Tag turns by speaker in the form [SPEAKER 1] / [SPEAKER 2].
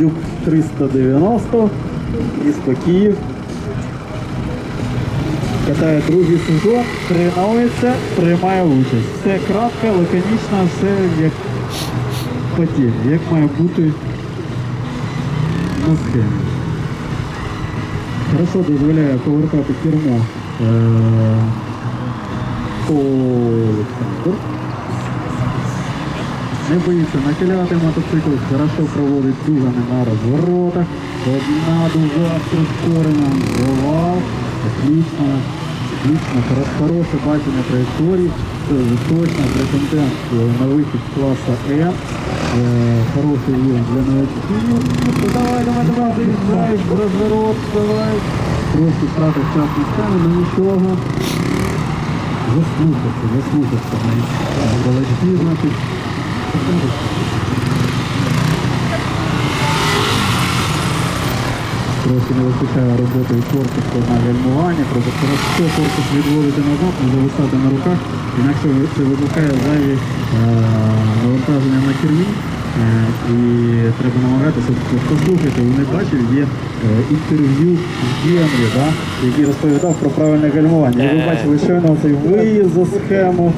[SPEAKER 1] Дюк 390, місто Київ. Катає другий сезон, тренується, приймає участь. Все кратко, лаконічно, все як по як має бути на схемі. Хорошо дозволяє повертати кермо е, Олександр. Не боїться нахиляти мотоцикл, хорошо проводить дугами на розворотах. Одна дуга прискорена, завал. Отлично, отлично, хороше бачення траєкторії. Точно претендент е, на вихід класу М. Е, Хороший рівень для новачків. Ну, Давай, давай, давай, заїжджай, розворот, давай. Трошки втратив час місцями, але нічого. Заслухався, заслухався. Балачки, значить. Трохи не вистачає роботи корпусу на гальмуванні, просто хорошо корпус відводити назад, не зависати на руках, інакше це викликає зайві е, навантаження на кермі. Е, і треба намагатися послухати. Ви не бачив, є е, інтерв'ю з Генрі, да, який розповідав про правильне гальмування. І ви бачили щойно цей виїзд за схему,